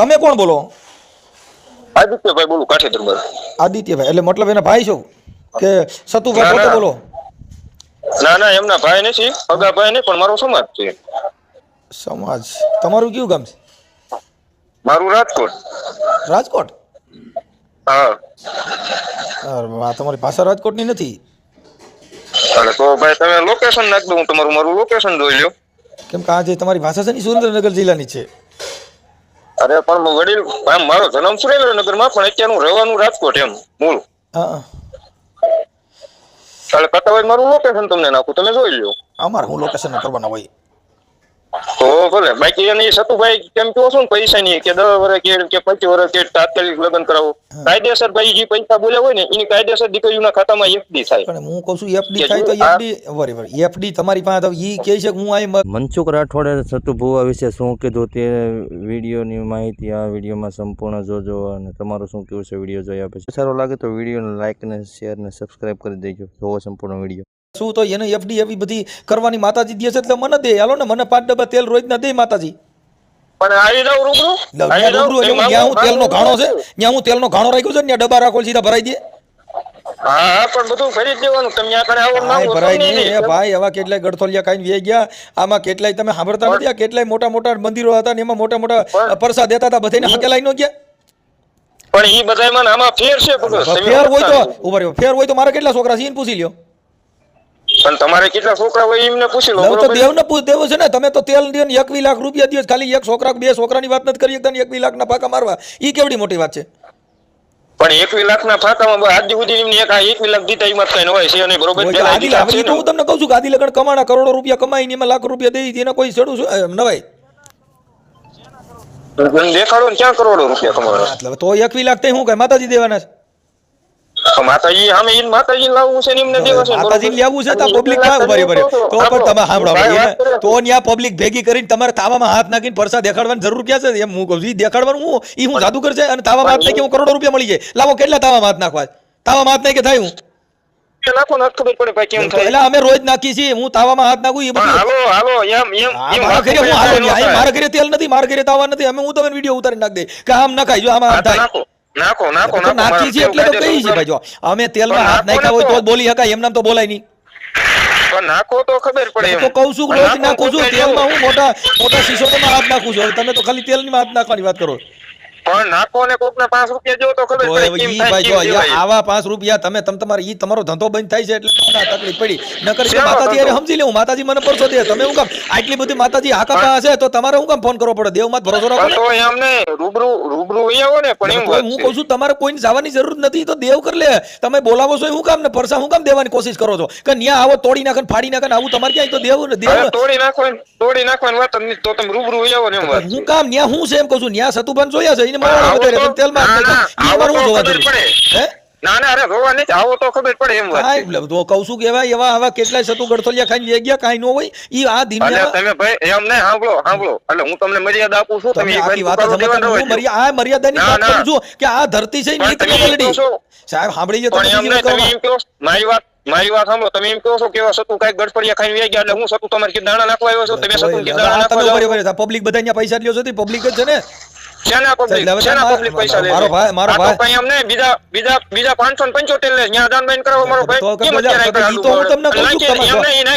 તમે કોણ બોલો? આદિત્યભાઈ બોલું કાઠી દરબાર આદિત્યભાઈ એટલે મતલબ એના ભાઈ છો કે સતુભાઈ પોતે બોલો? ના ના એમના ભાઈ નથી અગા ભાઈ નહીં પણ મારો સમાજ છે. સમાજ. તમારું કયું ગામ છે? મારું રાજકોટ. રાજકોટ? હા. તમારી ભાષા રાજકોટની નથી. અરે તો ભાઈ તમે લોકેશન નાખ દો હું તમારું મારું લોકેશન જોઈ લ્યો. કેમ કે આ જે તમારી ભાષા છે ને સુરેન્દ્રનગર જિલ્લાની છે. અરે પણ વડીલ આમ મારો જન્મ સુરેન્દ્રનગરમાં પણ અત્યારનું રહેવાનું રાજકોટ એમ મૂળ. એટલે કટાવાજ મારું લોકેશન તમને નાખું તમે જોઈ લ્યો. અમારે હું લોકેશન કરવાના હોય. તો ભલે બાકી એને સતુભાઈ કેમ કહો છો ને પૈસા ની કે દસ વર્ષ કે કે પચીસ વર્ષ કે તાત્કાલિક લગ્ન કરાવો. કાયદેસર ભાઈ જે પૈસા બોલ્યા હોય ને એની કાયદેસર દીકરીઓના ખાતામાં એફડી થાય. પણ હું કહું છું એફડી થાય તો એફડી વરી વરી એફડી તમારી પાસે ઈ કહે છે કે હું આ મનસુખ રાઠોડે સતુ ભુવા વિશે શું કીધું તે વિડીયોની માહિતી આ વિડીયોમાં સંપૂર્ણ જોજો અને તમારું શું કેવું છે વીડિયો જોયા પછી. સારો લાગે તો વિડીયોને લાઇક ને શેર ને સબસ્ક્રાઇબ કરી દેજો. જોવો સંપૂર્ણ વીડિયો. શું તો એને એફડી એવી બધી કરવાની માતાજી દે છે એટલે મને દે. હાલો ને મને પાંચ ડબ્બા તેલ રોજ ના દે માતાજી. પણ આવી જાવ રૂબરૂ? આવી રૂબરૂ એટલે ત્યાં હું તેલ તેલનો ઘાણો છે ત્યાં હું તેલનો ઘાણો રાખ્યો છે ને ત્યાં ડબ્બા રાખો સીધા ભરાઈ દે. હા હા પણ બધું ભરી દેવાનું. તમે ત્યાં આવો ને ભરાય નહીં એ ભાઈ એવા કેટલાય ગડથોલિયા ખાઈને વે ગયા. આમાં કેટલાય તમે સાંભળતા નથી આ કેટલાય મોટા મોટા મંદિરો હતા ને એમાં મોટા મોટા પણ- પરસા દેતા હતા બધાને હકેલાઈ ન ગયા? પણ આમાં ફેર છે ફેર હોય તો ઊભા રહ્યો ફેર હોય તો મારા કેટલા છોકરા છે? પૂછી લ્યો. પણ તમારે કેટલા છોકરા હોય એમને પૂછી લો લવ તો દેવને પૂછ દેવો છે ને તમે તો તેલ દે ને એકવી લાખ રૂપિયા દિવસ ખાલી એક છોકરા બે છોકરાની વાત નથી કરી ને એકવી લાખના પાકા મારવા. ઈ કેવડી મોટી વાત છે? પણ એકવી લાખ ના બ- આજ સુધી એમને એક એકવી લાખ દીધા એમાં કઈ નવાય છે નહીં બરોબર? હોય તો છે તો હું તમને કહું છું કે આદિ લગન કમાણા કરોડો રૂપિયા કમાઈને એમાં લાખ રૂપિયા દઈ એના કોઈ ચડું છું નવાય. દેખાડો ને ક્યાં કરોડો રૂપિયા કમાવાના? એટલે તો એકવી લાખ થઈ હું કઈ માતાજી દેવાના છે. તો માતાજી સામે ઈ માતાજી લાવવું છે ને એમને દેવા માતાજી લેવું છે તો પબ્લિક એકવી લાખ ઊભા તો પણ તમે સાંભળો ભાઈ એને વાત કરે. તો ત્યાં પબ્લિક ભેગી કરીને તમારે તાવામાં હાથ નાખીને પરસા દેખાડવાની જરૂર ક્યાં છે? એમ હું કહું છું દેખાડવાનું હું ઈ હું જાદુગર છે અને તાવામાં હાથ નાખી હું કરોડો રૂપિયા મળી જાય. લાવો કેટલા તાવામાં હાથ નાખવા તાવામાં હાથ નાખી થાય હું? અમે રોજ નાખી છીએ હું તાવામાં હાથ નાખું એ બધું મારા ઘરે તેલ નથી મારા ઘરે તાવા નથી અમે હું તમને વીડિયો ઉતારી નાખ દે કે આમ નખાય જો આમાં હા, થાય. નાખો નાખો નાખો નાખી છે એટલે તો કહી છે ભાઈ જો અમે તેલમાં હાથ નાખ્યા હોય તો બોલી શકાય એમ નામ તો બોલાય નહીં. પણ નાખો તો ખબર પડે તો કહું છું રોજ નાખું છું તેલમાં હું મોટા મોટા શીશો હાથ નાખું છું. તમે તો ખાલી તેલની હાથ નાખવાની વાત કરો. પણ નાખો ને કોક ને પાંચ રૂપિયા જેવો તો ખબર પડે કેમ થાય, ભાઈ કેમ જો અહીંયા દેવાય. આવા પાંચ રૂપિયા તમે તમે તમારે ઈ તમારો ધંધો બંધ થાય છે એટલે તકલીફ પડી. નકર કે માતાજી અરે સમજી લેવું માતાજી મને પરસો દે. તમે હું કામ આટલી બધી માતાજી હાકા પા હશે તો તમારે હું કામ ફોન કરવો પડે? દેવમાં ભરોસો રાખો ને. તો એમ ને રૂબરૂ રૂબરૂ આવો ને પણ એમ હું. કહું છું તમારે કોઈને જવાની જરૂર નથી તો દેવ કર લે. તમે બોલાવો છો હું કામ ને? પરસા હું કામ દેવાની કોશિશ કરો છો? કે ન્યા આવો તોડી નાખે ફાડી નાખે આવું તમારે ક્યાંય? તો દેવ દેવ તોડી નાખો તોડી નથી. તો તમે રૂબરૂ આવો ને હું કામ ન્યા હું છે એમ કહું છું. ન્યા સતુભાન જોયા છે એને મારવાના આવો વધારે તો- તમે તેલમાં ના, ના, ઈ હું જોવા ખબર હે? ના ના અરે રોવા નથી આવો તો ખબર પડે એમ વાત. એટલે તો કહું છું કે એવા એવા આવા કેટલાય સતુ ગડથોલિયા ખાઈને વે ગયા કાંઈ ન હોય. ઈ આ અને તમે ભાઈ એમ નહીં સાંભળો સાંભળો. એટલે હું તમને મર્યાદા આપું છું તમે આખી વાત સમજતા હું હોય. આ મર્યાદાની વાત કરું છું કે આ ધરતી છે ને તમે કહો. સાહેબ સાંભળી તમે એમ મારી વાત મારી વાત સાંભળો. તમે એમ કહો છો કે સતુ કઈ ગડફડિયા ખાઈને વહી ગયા એટલે હું સતુ તમારે કે દાણા નાખવા આવ્યો છું? તમે સતુ કે દાણા નાખવા. પબ્લિક બધા પૈસા લ્યો છો પબ્લિક જ છે ને. શેના public? શેના તમારે- પૈસા લે મારો છે? ભાઈ- મારો ભાઈ- કંઈ એમ બીજા બીજા બીજા 575 લે ત્યાં દાન બાન કરાવો મારો ભાઈ. કેમ અત્યારે ઈ તો હું તમને કહું છું તમે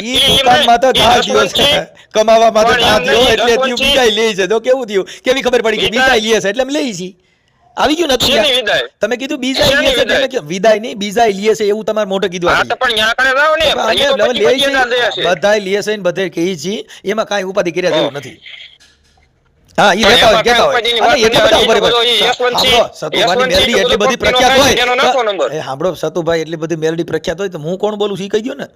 ઈ દુકાન માટે એમ ઘા નહીં, છે. કમાવા માટે પણ ઘા એમ એટલે દસવંત થયું લે છે. તો કેવું થયું? કેવી ખબર પડી કે લે છે? એટલે અમે લઈ છી. આવી ગયું નથી તમે કીધું બીજા એટલે વિદાય? નહીં બીજા છે એવું તમારે મોઢે કીધું હા આવી. પણ ન્યા કણે જાઓ ને. છે છે. છે કહી છી. એમાં કઈ ઉપાધિ કર્યા જેવું નથી. હા એ લેતા હોય કેતા હોય. એટલા બધા ઉપાધિની સતુભાઈ મેલડી એટલી બધી પ્રખ્યાત હોય એ સાંભળો સતુભાઈ એટલી બધી મેલડી પ્રખ્યાત હોય તો હું કોણ બોલું કહી દ્યો ને.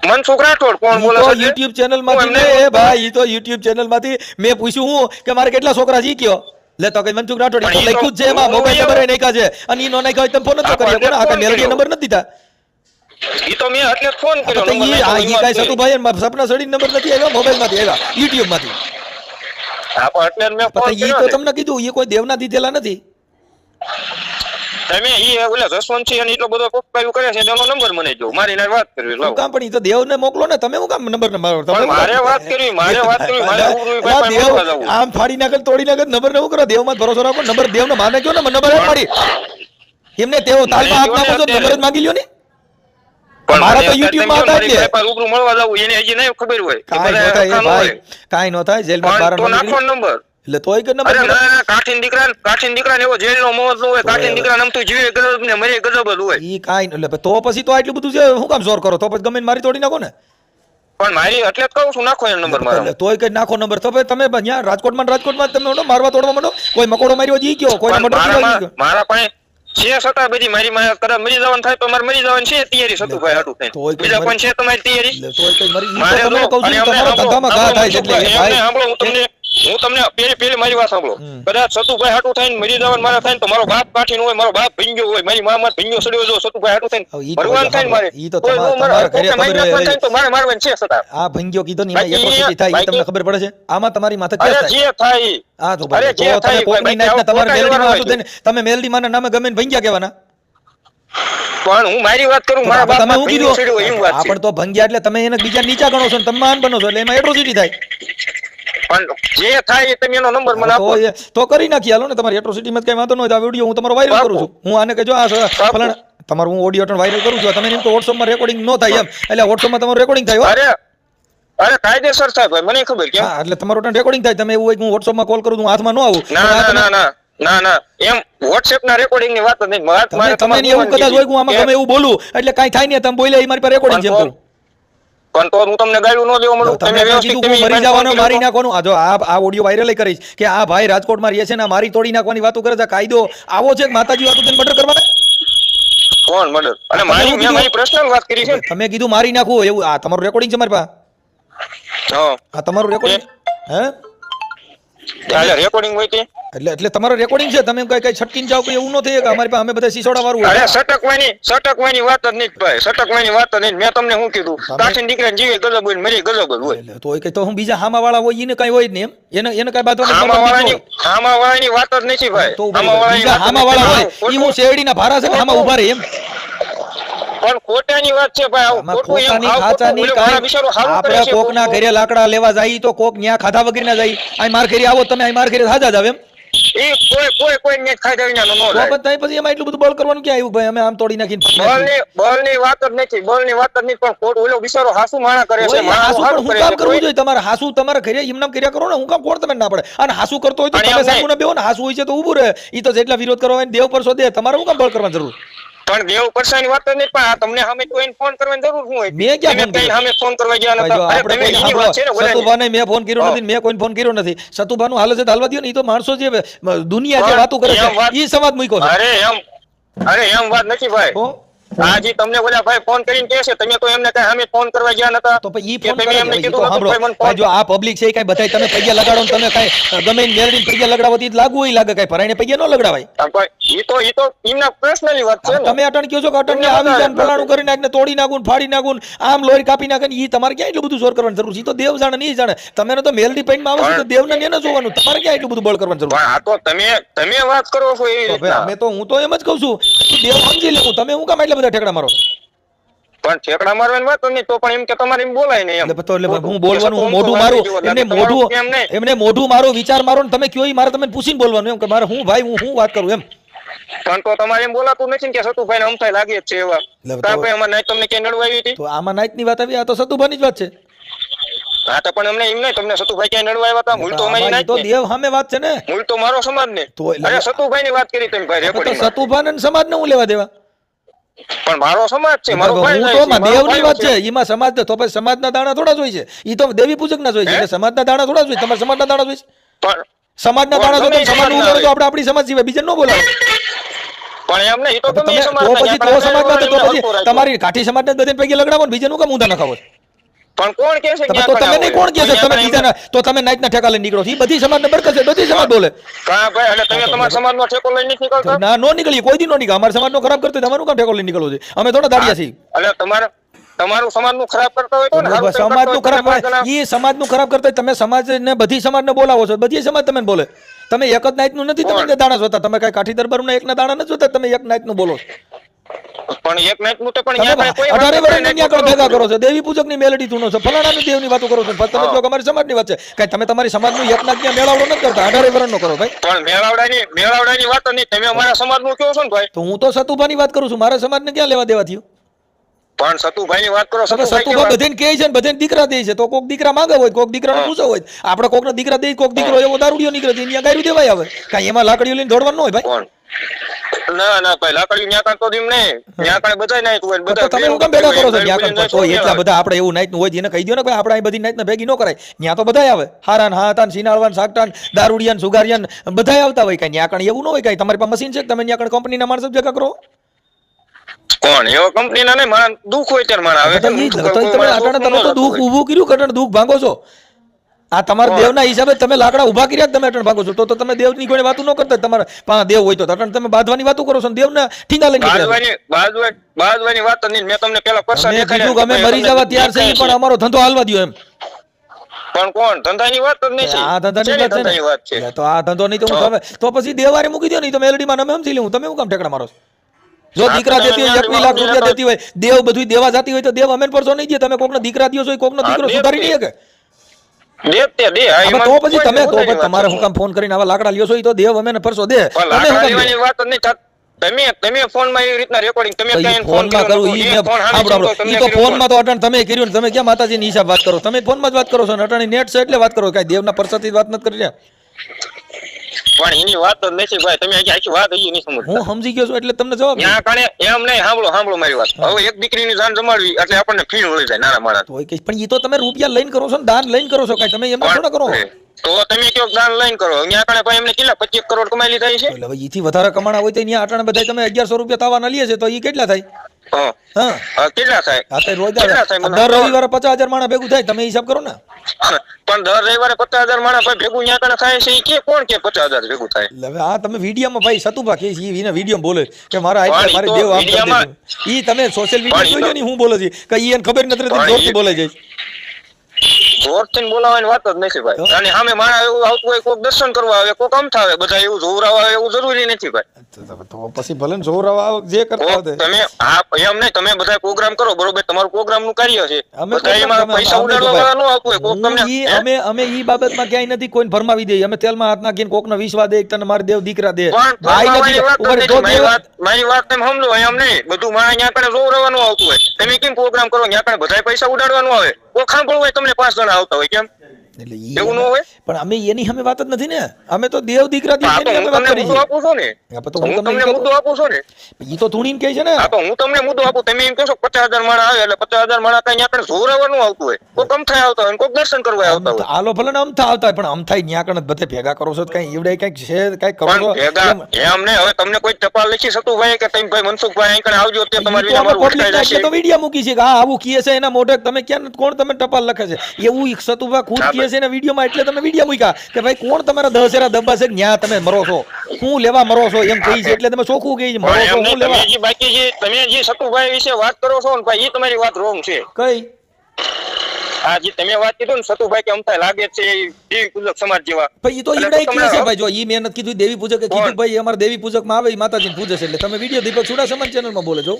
મનસુખ રાઠોડ કોણ બોલે છે? યુટ્યુબ ચેનલમાંથી હું ને એમને એ ભાઈ ઈ તો યુટ્યુબ ચેનલમાંથી મેં પૂછ્યું હું કે મારે કેટલા છોકરા ઈ લે તો કે મનસુખ રાઠોડ તો લખ્યું જ છે એમાં મોબાઈલ નંબર નાખ્યા છે. અને ઈ નો નાખ્યા હોય તો ફોન જ હા, કરી પણ શકો ને આ મેલડી નંબર નથી દીધા ઈ તો મેં એટલે ફોન કર્યો નંબર આ ઈ કાંઈ સતુભાઈ સપના સડી નંબર નથી આવ્યા મોબાઈલમાંથી આવ્યા યુટ્યુબમાંથી. એટલે મેં ઈ તો તમને કીધું ઈ કોઈ દેવના દીધેલા નથી. તમે ઈ ઓલા જસવંતસિંહ અને એટલો બધો કરે છે એનો નંબર મને જો મારી વાત કરવી શું કામ પણ ઈ તો દેવને મોકલો ને તમે હું કામ નંબર ને મારો? તમે મારે વાત કરવી મારે વાત કરવી મારે ઉભું ભાઈ પાસે આમ ફાડી નાખે તોડી નાખે ને નંબર ને કરો દેવમાં ભરોસો રાખો નંબર દેવને માને કયો ને મને નંબર આપ મારી એમને તેઓ તાલમાં હાથ નાખો નંબર જ માંગી લ્યો ને. મારા તો અત્યારે માં હતા એટલે. રૂબરૂ મળવા જવું એને હજી નહીં ખબર હોય. કે નો થાય એ હરખા ભાઈ હોય. નો થાય જેલમાં બહાર પણ નાખો નંબર એટલે તોય કે નંબર ના ના કાઠીન દીકરા કાઠીન એવો હોય કાઠીન દીકરા નમતું જીવે ગજબ ને મરે ગજબ જ હોય. ઈ કાંઈ એટલે તો પછી તો આટલું બધું છે શું કામ જોર કરો? તો પછી ગમે મારી તોડી નાખો ને. પણ મારી એટલે જ કહું છું નાખો એનો નંબર મારો. એટલે તોય કઈ નાખો નંબર તો તમે અહીંયા રાજકોટમાં ને રાજકોટમાં તમે ઓલો મારવા તોડવા માંડો? કોઈ મકોડો માર્યો જી ગયો કોઈ. મારા પાસે છે છતાં બધી મારી માં કદાચ મરી જવાનું થાય તો મારે મરી જવાનું છે તૈયારી સતુભાઈ હાટું તોય થઈને બીજા પણ કોણ છે તમારી તૈયારી? મરી જો, થાય ભાઈ હું તમને હું તમને પેલી પેલી મારી વાત સાંભળો. કદાચ સતુભાઈ હાટું થઈને મરી જવાનું મારા થાય ને તો મારો બાપ કાઠી હોય મારો બાપ ભીંજો હોય મારી મામા ભીંજો સડ્યો જો સતુભાઈ હાટું થઈને ભગવાન થાય ને મારે. ઈ તો તમારા- મારે- ઘરે તો મારવાનું છે સતા. આ ભીંજો કીધો ને એમાં બાકી- થાય તમને ખબર પડે છે? આમાં તમારી માથે ક્યાં થાય જે થાય આ તો અરે ભાઈ તો તમે થાય કોકની ભાઈ, નાઈટને તમારે મેલડી માં થઈને તમે મેલડી માં નામે ગમે ને ભંગ્યા કહેવાના. પણ હું મારી વાત કરું મારા તમે બાપ હું ભીંગ્યો કીધું? એમ વાત આ છે. પણ તો ભંગ્યા એટલે તમે એને બીજા નીચા ગણો છો ને તમે માન બનો છો એટલે એમાં એટ્રોસિટી થાય. પણ જે થાય એ તમે એનો નંબર મને આપો. તો કરી નાખી હાલો ને. તમારી એટ્રોસિટીમાં કઈ વાંધો ન હોય આ વીડિયો હું તમારો વાયરલ કરું છું. હું આને કહેજો આ સ- તમારું હું ઓડિયો વાયરલ કરું છું. તમે એમ તો વોટ્સઅપમાં રેકોર્ડિંગ ન થાય એમ. એટલે વોટ્સઅપમાં તમારું રેકોર્ડિંગ થાય. અરે અરે કાયદેસર ભાઈ મને ખબર કે હા એટલે તમારું રેકોર્ડિંગ થાય. તમે એવું હોય કે હું વોટ્સઅપમાં કોલ કરું છું હાથમાં ન આવું. ના ના ના ના. ના એમ વોટ્સએપ ના રેકોર્ડિંગની વાત નહીં તમે એવું કદાચ હોય હું આમાં તમે એવું બોલું. એટલે કાંઈ થાય નહીં તમે બોલ્યા એ મારી પાસે રેકોર્ડિંગ કહું. પણ તો હું તમને ગાળું ન દેવા મળું. તમે વ્યવસ્થિત તમે મરી જવાનો મારી નાખવાનો. આ જો આ આ ઓડિયો વાયરલ કરીશ કે આ ભાઈ રાજકોટમાં રહે છે ને મારી તોડી નાખવાની વાતો કરે છે કાયદો આવો છે માતાજી વાતો તેને મર્ડર કરવાના કોણ મર્ડર અને મારી મેં મારી પર્સનલ વાત કરી છે. તમે કીધું મારી નાખવું એવું. આ તમારું રેકોર્ડિંગ છે મારી પાસે? હા. આ તમારું રેકોર્ડિંગ હે? એટલે રેકોર્ડિંગ હોય તે? એટલે એટલે તમારો રેકોર્ડિંગ છે. તમે કઈ કઈ છટકીને જાવ કોઈ એવું ન થઈ કે અમારી પાસે અમે બધા સિસોડા વાળું અરે સટકવાની સટકવાની વાત જ નહીં ભાઈ. સટકવાની વાત જ નહીં. મેં તમને શું કીધું? કાઠી દીકરાને જીવે ગજબ હોય મરી ગજબ હોય. તો એ તો હું બીજા હામા વાળા હોય એને કઈ હોય ને એમ? એને એને કઈ બાદ હામા વાળાની હામા વાળાની વાત જ નથી ભાઈ. હામા વાળાની હામા વાળા હોય. ઈ હું શેરડીના ભારા છે હામા ઊભા રહે એમ. પણ ખોટાની વાત છે ભાઈ આવું ખોટું એમ ખાચાની ખોટું. ઓલો મારા કાંઈ બિચારો હારું કરે આપણે કોકના ઘરે લાકડા લેવા જાય તો કોક ન્યા ખાધા વગર ના જાય. આ માર ઘરે આવો તમે આ માર ઘરે એમ. ઈ કોઈ કોઈ કોઈ ને ખાઈ જાય નો તો લાય. પછી પછી એમાં એટલું બધું બળ કરવાનું કે આવ્યું ભાઈ? અમે આમ તોડી નાખીને બળની બળની વાત જ નથી બળની વાત જ નહીં પણ ઓલો બિચારો હાસુ માણા કરે છે હાસુ પણ હું કામ કરવું જોઈએ તમારે? હાસુ તમારે ઘરે એમનામ કર્યા કરો ને હું કામ કોણ તમે ના પડે? અને હાસુ કરતો હોય તો તમે સામુને બેહો ને હાસુ હોય છે તો ઊભું રહે. ઈ તો જેટલા વિરોધ કરવા હોય દેવ પર શોધે તમારે હું કામ બળ કરવાની જરૂર? પણ દેવ પરસાની વાત નહીં પણ આ તમને સામે કોઈને ફોન કરવાની જરૂર હોય? મેં ક્યાં ફોન કઈ કર્યો? સામે ફોન કરવા ગયા નતા. અરે તમે કોઈ એની વાત છે ને સતુભાને મેં ફોન કર્યો નથી મેં કોઈને ફોન કર્યો નથી. સતુભાનું હાલ છે હાલવા દો ને ઈ તો માણસો જે દુનિયા જે વાતો કરે છે ઈ સમાજ મૂક્યો છે. અરે એમ અરે એમ વાત નથી ભાઈ. હાજી તમને બોલા ભાઈ ફોન કરીને કહે છે તમે તો એમને કઈ અમે ફોન કરવા ગયા નતા. તો પછી ઈ ફોન તમે એમને કીધું સાંભળો. ભાઈ જો આ પબ્લિક છે કઈ કાંઈ બધાય તમે પૈયા લગાડો ને તમે કઈ ગમે મેળવીને પૈયા લગાડવો તો લાગુ હોય લાગે કઈ ભરાઈને પૈયા ન લગાડવાય. ઈ તો ઈ તો એમના પર્સનલી વાત છે તમે અટણ કહો છો કે અટણ આવી ને ફલાણું કરી નાખને તોડી નાખું ફાડી નાખું આમ લોહી કાપી નાખે ઈ તમારે ક્યાં એટલું બધું જોર કરવાની જરૂર છે? તો દેવ જાણે નહીં જાણે. તમે તો મેલડી પેઇન્ટમાં આવે છે તો દેવને ને એને જોવાનું. તમારે ક્યાં એટલું બધું બળ કરવાની જરૂર? પણ આ તો તમે તમે વાત કરો છો એવી રીતના. અમે તો હું તો એમ જ કહું છું દેવ સમજી લેવું. તમે હું કામ એટલા બધા ઠેકડા મારો? પણ ઠેકડા મારવાની વાત નહીં તો પણ એમ કે તમારે એમ બોલાય નહીં એમ. તો એટલે હું બોલવાનું હું મોઢું મારું એમને મોઢું એમને મોઢું મારું વિચાર મારો ને તમે કયો મારે તમે પૂછીને બોલવાનું એમ કે મારે હું ભાઈ હું હું વાત કરું એમ. પણ તો તમારે એમ બોલાતું નથી કે સતુભાઈ ને અમથાઈ લાગે છે એવા. ભાઈ અમારે નાઈટ તમને ક્યાંય નડવા આવી હતી. તો આમાં નાઈટની વાત આવી આ તો સતુભાની જ વાત છે. હા તો પણ અમને એમ નહીં તમને સતુભાઈ ક્યાંય નડવા આવ્યા હતા? મૂળ તો અમારી નાઈટ તો ને દેવ સામે વાત છે ને. મૂળ તો મારો સમાજ ને. અરે સતુભાઈ ની વાત કરી તમે ભાઈ રેકોર્ડિંગ સતુભાને ને સમાજને હું લેવા દેવા? પણ મારો સમાજ છે મારો ભાઈ હું તો દેવની વાત છે. એમાં સમાજ તો પછી સમાજના દાણા થોડા જ હોય છે. ઈ તો દેવી પૂજક ના જ હોય છે. સમાજના દાણા થોડા જ હોય તમારા સમાજના દાણા જ હોય છે? પણ સમાજના દાણા તો તમે સમાજ ઉમેરો તો. આપણે આપણી સમાજ સિવાય બીજા ન બોલાવો. પણ એમ નહીં તો તો તમે તમે સમાજ તો પછી તો સમાજમાં તો પછી તમારી કાઠી સમાજને જ પૈકી લગડાવો ને બીજાનું કામ ઊંધા નખાવો છો? પણ કોણ કે છે તો તમે નહીં કોણ કહે છે? તમે બીજાના તો તમે નાઈટના ઠેકા લઈને નીકળો છો. ઈ બધી સમાજને બરકત છે. બધી સમાજ બોલે. કા ભાઈ એટલે તમે તમારા ઠેકો લઈને નીકળતા? ના નો નીકળીએ. કોઈ દી નો નીકળે. અમારા સમાજનો ખરાબ કરતો તમારું કામ ઠેકો લઈને નીકળવો છે અમે થોડા દાડિયા છીએ. એટલે તમારે તમારું સમાજનું ખરાબ કરતા હોય તો ને, સારું કામ સમાજનું ખરાબ તો પાંચ જણા- એ સમાજનું ખરાબ કરતા તમે સમાજને બધી સમાજને બોલાવો છો બધી સમાજ તમે બોલે. તમે એક જ નાઈટનું નથી તમે દાણા જોતા. તમે કઈ કાઠી દરબારના એકના દાણા નથી જોતા તમે એક નાઈટનું બોલો પણ એક નાઈટનું તો પણ તમે ન્યા કાંઈ કોઈ વાત અઢારે નથી, વર્ષના નાઈટનું ભેગા કરો છો દેવી પૂજકની મેલડી ધૂનો છો ફલાણાની દેવની વાતો કરો છો. તમે જો અમારી સમાજની વાત છે કઈ તમે તમારી સમાજનું એક ના ક્યાં મેળાવડો નથી કરતા અઢારે વર્ષનો કરો ભાઈ. પણ મેળાવડાની મેળાવડાની વાત નહીં તમે અમારા સમાજનું કહો છો ને ભાઈ. તો હું તો સતુભાની વાત કરું છું મારા સમાજને ક્યાં લેવા દેવા થયું? પણ સતુભાઈની વાત કરો સતુભાઈ બધાને કહે છે ને બધાને દીકરા દે છે તો કોક દીકરા માંગે હોય કોક દીકરાનો પૂછો હોય. આપણે કોકનો દીકરા દે કોક દીકરો એવો દારૂડિયો નીકળે છે અહીંયા ગાયરું દેવાય આવે કાંઈ એમાં લાકડીઓ લઈને દોડવાનું હોય ભાઈ? ના ના ભાઈ લાકડી ન્યા કાંઈ તો દીમ નહીં. ન્યા કાંઈ બધાય નાઈટ હોય બધા તમે હું કેમ ભેગા કરો છો? ત્યાં કાંઈ તો એટલા બધા આપણે એવું નાઈટનું હોય એને કહી દો ને ભાઈ આપણે અહીં બધી નાઈટને ભેગી ન કરાય. ત્યાં તો બધાય આવે. હારાન હાતાન સિનાળવાન સાકટાન દારૂડિયાન સુગારિયાન બધાય આવતા હોય કાંઈ. કાંઈ એવું ન હોય કાંઈ. તમારી પાસે મશીન છે તમે ત્યાં કાંઈ કંપનીના માણસો ભેગા કરો? કોણ? એવો કંપનીના નહીં મારા દુઃખ હોય ત્યારે મારા. આવે તમે તમે તો દુઃખ ઊભું કર્યું કટણ દુઃખ ભાંગો છો? આ તમારા દેવના હિસાબે તમે લાકડા ઊભા કર્યા તમે અટણ ભાગો છો. તો તો તમે દેવની કોઈ વાતું ન કરતા તમારા પા દેવ હોય તો. અટણ તમે બાંધવાની વાતો કરો છો ને દેવના ઠીંગા લઈને બાજવા- બાજવાની વાત નહીં. મેં તમને પેલા પરસા દેખાડ્યા અમે મરી જવા તૈયાર છે પણ અમારો ધંધો હાલવા દ્યો એમ. પણ કોણ? ધંધાની વાત જ નહીં આ ધંધાની વાત છે તો આ ધંધો નહીં તો હું તમે તો પછી દેવારે મૂકી દો નહીં. તો મેલડીમાં અમે સમજી લઉં તમે હું કામ ઠેકડા મારો છો? જો દીકરા દેતી હોય એકવી લાખ રૂપિયા દેતી હોય દેવ બધું દેવા જતી હોય તો દેવ અમે પરસો નહીં દે તમે કોકનો દીકરા દ્યો છો કોકનો દીકરો સુધારી નહીં શકે દે દે આ હવે એમાં તો પછી તમે તો પછી તમારે હું કામ ફોન કરીને આવા લાકડા લ્યો છો તો દેવ અમેને પરસો દે. તમે લાકડા હું કામ દે? લેવાની વાત નહીં થાત. તમે તમે ફોનમાં એવી રીતના રેકોર્ડિંગ તમે તો ફોન ફોનમાં કર્યો કરું ઈ એ મેં ફોન ઈ તો અટાણે તમે કર્યું ને તમે ક્યાં માતાજીની હિસાબ વાત કરો? તમે ફોનમાં જ વાત કરો છો ને અટાણે નેટ છે એટલે વાત કરો કાંઈ દેવના પરસાથી વાત નથી કરી રહ્યા. પણ એની વાત જ નથી ભાઈ તમે હજી આખી વાત હજી નહીં સમજતા. હું સમજી ગયો છું એટલે તમને જવાબ ત્યાં કાણે એમ નહીં સાંભળો સાંભળો મારી વાત. હવે એક દીકરીની જાન જમાડવી એટલે આપણને ફીણ વળી જાય નાના માણસ. હોય કે પણ એ તો તમે રૂપિયા લઈને કરો છો ને દાન લઈને કરો છો કાંઈ? તમે એમ થોડા કરો? તો તમે કયો દાન લઈને કરો. ત્યાં કાણે ભાઈ એમને કેટલા પચીસ કરોડ કમાઈ લીધા છે? એટલે ભાઈ ઈથી વધારે કમાણા હોય તો અહીંયા અટાણે બધા તમે અગિયારસો રૂપિયા તાવાના લઈએ છે તો ઈ કેટલા થાય? હા. હા. હા, કેટલા થાય? આ તો રોજ દર રવિવારે પચાસ હજાર માણસ ભેગું થાય તમે હિસાબ કરો ને. હા, પણ દર રવિવારે પચાસ હજાર માણસ ભેગું ત્યાં કણે થાય છે એ કે કોણ કે પચાસ હજાર ભેગું થાય? હવે આ તમે વિડીયોમાં ભાઈ સતુભા કે છે એને વીડિયો બોલે કે મારા પણ આટલા ઈ મારી દેવ આમ કરી ઈ તમે સોશિયલ મીડિયા જોઈ લો ને હું બોલે છે. કે ઈ એને ખબર નથી રહેતી જોરથી બોલે છે. જોરથી બોલાવાની વાત જ નથી ભાઈ. અને સામે માણસ એવું આવતું હોય કોક દર્શન કરવા આવે કોક અમથા આવે બધા એવું જોવરાવા આવે એવું જરૂરી નથી ભાઈ. તો પછી ભલે ને જોરાવા જે કરતા હોય તમે આ એમ નહીં તમે બધા પ્રોગ્રામ કરો બરોબર? તમારું પ્રોગ્રામનું કાર્ય છે. બધા એમાં પૈસા ઉડાડવા વાળા ન આવતું હોય કોક તમને અમે અમે ઈ બાબતમાં ક્યાંય નથી કોઈને ફરમાવી દઈએ. અમે તેલમાં હાથ નાખીને કોકનો વિશ્વા દે તને મારી દેવ દીકરા દે. ભાઈ મારી નથી. મારી વાત તમે સમજો એમ નહીં. બધું મારા અહીંયા કણે રવાનું આવતું હોય. તમે કેમ પ્રોગ્રામ કરો? અહીંયા કણે બધાય પૈસા ઉડાડવાનું આવે. કોઈ સાંભળવું હોય તમને પાંચ જણા આવતા હોય. કેમ? એટલે એવું ન હોય? પણ અમે એની સામે વાત જ નથી ને. અમે તો દેવ દીકરા તો અમે વાત કરી. છે આપું છું ને. હા, તો હું તમને મુદ્દો આપું છું ને. ઈ તો ધૂણીને કહે છે ને. આ તો હું તમને મુદ્દો આપું. તમે એમ કહો છો પચાસ હજાર આવે એટલે 50000 માણા કઈ આપણે જોર આવવાનું આવતું હોય. કોઈ કમ આવતા હોય કોક દર્શન કરવા આવતા હોય. આલો ભલે અમથા આવતા હોય પણ અમથા ન્યા કણ બધે ભેગા કરો છો તો કઈ એવડે કંઈક છે કઈ કરો છો? એમ- ને હવે તમને કોઈ ટપાલ લખી શકતું ભાઈ કે તમે ભાઈ મનસુખભાઈ અહીં કણે આવજો તે તમારી તો વિના મારું public ઉઠકાઈ ના એટલે જશે તો વીડિયો મૂકી છે કે હા આવું કીએ છે એના મોઢે તમે ક્યાં કોણ તમે ટપાલ લખે છે? એવું સતુભા ખુદ હા, કીએ છે એના વિડીયોમાં એટલે તમે વીડિયો મૂક્યા કે ભાઈ કોણ તમારા દસેરા દબ્બા છે? ન્યા તમે મરો છો. હું લેવા મરો છો એમ કહી છે એટલે તમે ચોખ્ખું કહી મરો છો હું લેવા બાકી છે તમે જે સતુભાઈ વિશે વાત કરો છો ને ભાઈ એ તમારી વાત રોંગ છે. કઈ? જે તમે વાત કીધું ને સતુભાઈ કે અમથા લાગે છે દેવી પૂજક સમાજ જેવા. ભાઈ તો તો કહે છે ભાઈ જો ઈ મહેનત કીધું દેવી પૂજક કીધું ભાઈ અમારા દેવી પૂજકમાં આવે માતાજી પૂજે છે એટલે તમે વીડિયો દીપક ચુડા સમાજ ચેનલમાં બોલે છો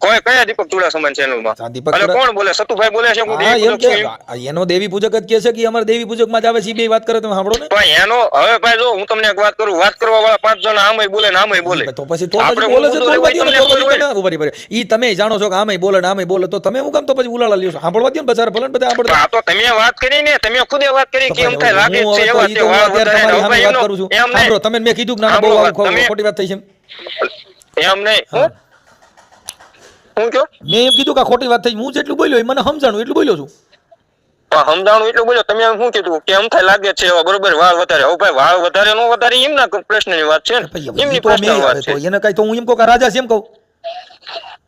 કોઈ કયા દીપક ચુડા સમાજ ચેનલમાં હા, દીપક અને કોણ બોલે? સતુભાઈ બોલે છે હું દેવી પૂજક છું એનો દેવી પૂજક જ કહે છે કે અમારા દેવી પૂજકમાં જ આવે છે વાત કરે તમે સાંભળો ને. પણ એનો હવે ભાઈ જો હું તમને એક વાત કરું વાત કરવા વાળા પાંચ જણ આમય બોલે ને આમય બોલે. તો પછી તો પછી છે તો તમે. ઈ જાણો છો કે આમે બોલે ને આમે બોલે તો તમે હું કામ તો પછી ઉલાળા લ્યો સાંભળવા દ્યો ને બચારા ભલે બધા સાંભળતા. તો તમે વાત કરી ને તમે ખુદે વાત કરી કે એમ થાય લાગે છે એવા તે વાત કરું છું. સાંભળો તમે મેં કીધું કે ના બહુ ખોટી વાત થઈ છે. એમ નહીં. હું કયો? મેં એમ કીધું કે ખોટી વાત થઈ. હું જેટલું બોલ્યો એ મને સમજાણું એટલું બોલ્યો છું. સમજાણું એટલું બોલ્યો. તમે એમ શું કીધું? કે એમ થાય લાગે છે બરોબર વાળ વધારે. હવે ભાઈ વાળ વધારે નો વધારે એમના પ્રશ્નની વાત છે એમની પ્રશ્ન વાત છે. એને કઈ તો હું એમ કહું રાજા છે એમ કહું.